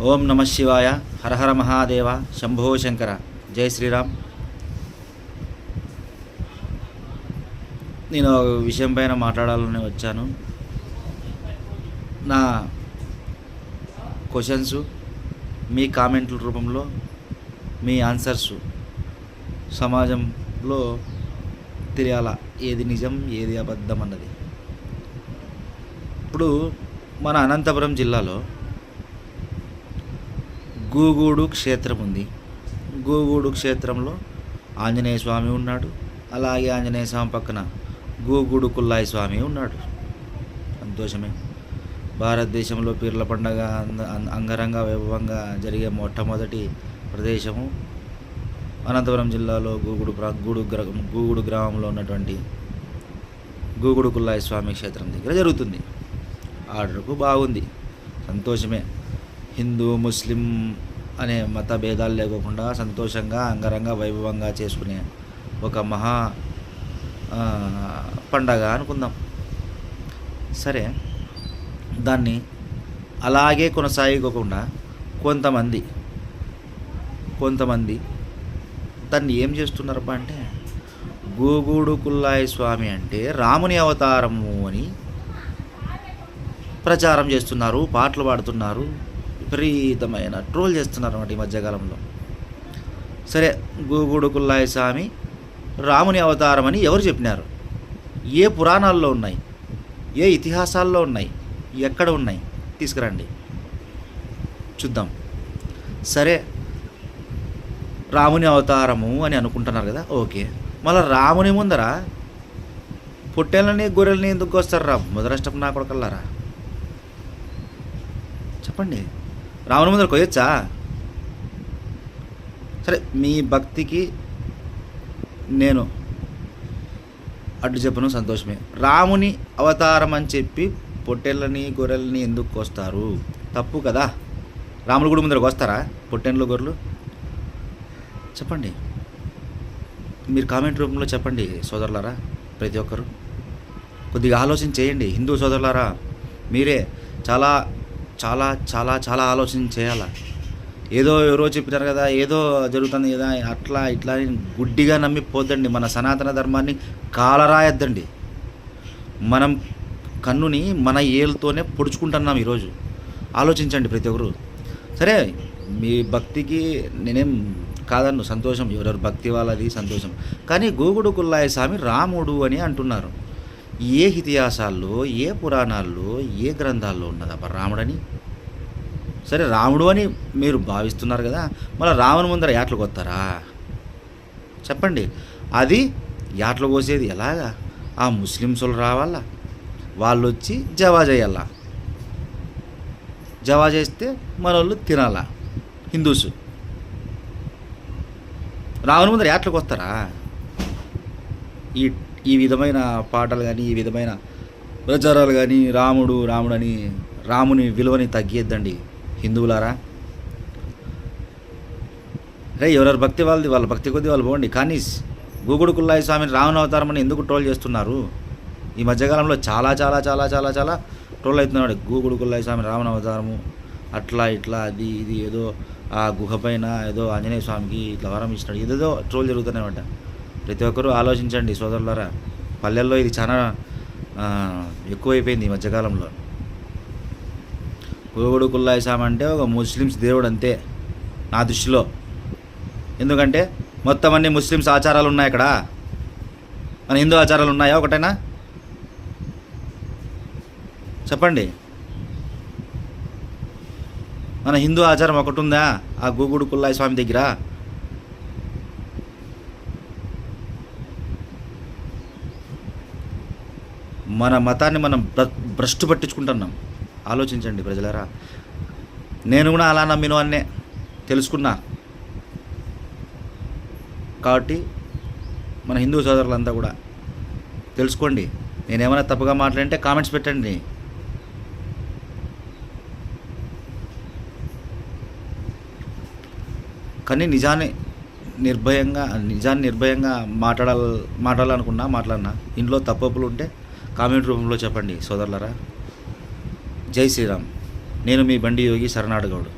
ఓం నమ శివాయ హరహర మహాదేవ శంభో శంకర. జై శ్రీరామ్. నేను ఒక విషయం పైన మాట్లాడాలని వచ్చాను. నా క్వశ్చన్స్ మీ కామెంట్ల రూపంలో మీ ఆన్సర్స్ సమాజంలో తెలియాల? ఏది నిజం ఏది అబద్ధం అన్నది. ఇప్పుడు మన అనంతపురం జిల్లాలో గూగూడు క్షేత్రం ఉంది. గూగూడు క్షేత్రంలో ఆంజనేయ స్వామి ఉన్నాడు. అలాగే ఆంజనేయ స్వామి పక్కన గూగూడు కుల్లాయి స్వామి ఉన్నాడు. సంతోషమే. భారతదేశంలో పీర్ల పండగ అంద- అంగరంగ వైభవంగా జరిగే మొట్టమొదటి ప్రదేశము అనంతపురం జిల్లాలో గూగుడు గూడు గ్ర గూగుడు గ్రామంలో ఉన్నటువంటి గూగుడు కుల్లాయి స్వామి క్షేత్రం దగ్గర జరుగుతుంది. ఆర్డర్కు బాగుంది. సంతోషమే. హిందూ ముస్లిం అనే మత భేదాలు లేకోకుండా సంతోషంగా అంగరంగ వైభవంగా చేసుకునే ఒక మహా పండగ అనుకుందాం. సరే దాన్ని అలాగే కొనసాగకుండా కొంతమంది కొంతమంది దాన్ని ఏం చేస్తున్నారబ్బా అంటే గూగూడు కుల్లాయి స్వామి అంటే రాముని అవతారము అని ప్రచారం చేస్తున్నారు పాటలు పాడుతున్నారు. విపరీతమైన ట్రోల్ చేస్తున్నారు అన్నమాట ఈ మధ్యకాలంలో. సరే గూగుడు కుల్లాయి స్వామి రాముని అవతారం అని ఎవరు చెప్పినారు? ఏ పురాణాల్లో ఉన్నాయి? ఏ ఇతిహాసాల్లో ఉన్నాయి? ఎక్కడ ఉన్నాయి? తీసుకురండి. చూద్దాం. సరే రాముని అవతారము అని అనుకుంటున్నారు కదా? ఓకే. మళ్ళీ రాముని ముందర పొట్టేళ్ళని గొర్రెల్ని ఎందుకు వస్తారు రా? మొదలష్టం నా కొడుకల్లారా? చెప్పండి. రాముల ముందర కొయ్యొచ్చా సరే మీ భక్తికి నేను అడ్డు చెప్పను సంతోషమే. రాముని అవతారం అని చెప్పి పొట్టెళ్ళని గొర్రెల్ని ఎందుకు కోస్తారు? తప్పు కదా. రాములు గుడి ముందరకు వస్తారా? పొట్టెండ్లు గొర్రెలు? చెప్పండి. మీరు కామెంట్ రూపంలో చెప్పండి సోదరులారా ప్రతి ఒక్కరు. కొద్దిగా ఆలోచన చేయండి హిందూ సోదరులారా. మీరే చాలా చాలా చాలా చాలా ఆలోచన చేయాలా. ఏదో ఎవరో చెప్పినారు కదా ఏదో జరుగుతుంది కదా అట్లా ఇట్లా అని గుడ్డిగా నమ్మి పోద్దండి. మన సనాతన ధర్మాన్ని కాలరాయద్దండి. మనం కన్నుని మన ఏలుతోనే పొడుచుకుంటున్నాం ఈరోజు. ఆలోచించండి ప్రతి ఒక్కరు. సరే మీ భక్తికి నేనేం కాదన్ను సంతోషం. ఎవరెవరు భక్తి వాళ్ళది సంతోషం. కానీ గోగుడు కుల్లాయ స్వామి రాముడు అని అంటున్నారు. ఏ ఇతిహాసాల్లో ఏ పురాణాల్లో ఏ గ్రంథాల్లో ఉన్నదబ్బా రాముడని? సరే రాముడు అని మీరు భావిస్తున్నారు కదా మళ్ళీ రావణ ముందర యాట్లు కొత్తారా? చెప్పండి. అది యాట్లు కోసేది ఎలాగా? ఆ ముస్లిమ్స్లు రావాలా వాళ్ళు వచ్చి జవా చేయాలా జవా చేస్తే మన వాళ్ళు తినాలా హిందూస్. రావణ ముందర యాట్లకు వస్తారా ఈ ఈ విధమైన పాటలు కానీ ఈ విధమైన ప్రచారాలు కానీ రాముడు రాముడు అని రాముని విలువని తగ్గిద్దండి హిందువులారా? రే ఎవరెవరి భక్తి వాళ్ళది వాళ్ళ భక్తి కొద్ది వాళ్ళు పోండి. కానీ గూగుడు కుల్లాయి స్వామిని రావణ అవతారం అని ఎందుకు ట్రోల్ చేస్తున్నారు? ఈ మధ్యకాలంలో చాలా చాలా చాలా చాలా చాలా ట్రోల్ అవుతున్నాడు. గూగుడు కుల్లాయి స్వామి రావణ అవతారము అట్లా ఇట్లా అది ఇది ఏదో ఆ గుహ పైన ఏదో ఆంజనేయ స్వామికి ఇట్లా వరం ఇచ్చినాడు. ఏదేదో ట్రోల్ జరుగుతున్నాయి జరుగుతున్నాయన్నమాట. ప్రతి ఒక్కరూ ఆలోచించండి సోదరులారా. పల్లెల్లో ఇది చాలా ఎక్కువైపోయింది ఈ మధ్యకాలంలో. గోగుడు కుల్లాయి స్వామి అంటే ఒక ముస్లిమ్స్ దేవుడు అంతే నా దృష్టిలో. ఎందుకంటే మొత్తం అన్ని ముస్లిమ్స్ ఆచారాలు ఉన్నాయి అక్కడ. మన హిందూ ఆచారాలు ఉన్నాయా ఒకటేనా? చెప్పండి. మన హిందూ ఆచారం ఒకటి ఉందా? ఆ గూగుడు కుల్లాయి స్వామి దగ్గర? మన మతాన్ని మనం భ్రష్టు పట్టించుకుంటున్నాం. ఆలోచించండి ప్రజలరా. నేను కూడా అలా నమ్మిన అన్నే. తెలుసుకున్నా. కాబట్టి మన హిందూ సోదరులంతా కూడా తెలుసుకోండి. నేనేమైనా తప్పుగా మాట్లాడితే కామెంట్స్ పెట్టండి. కానీ నిజాన్ని నిర్భయంగా నిజాన్ని నిర్భయంగా మాట్లాడాల మాట్లాడాలనుకున్నా మాట్లాడినా ఇంట్లో తప్పులు ఉంటే కామెంట్ రూపంలో చెప్పండి సోదరులరా. జై శ్రీరామ్. నేను మీ బండి యోగి శరణాడు గౌడ్.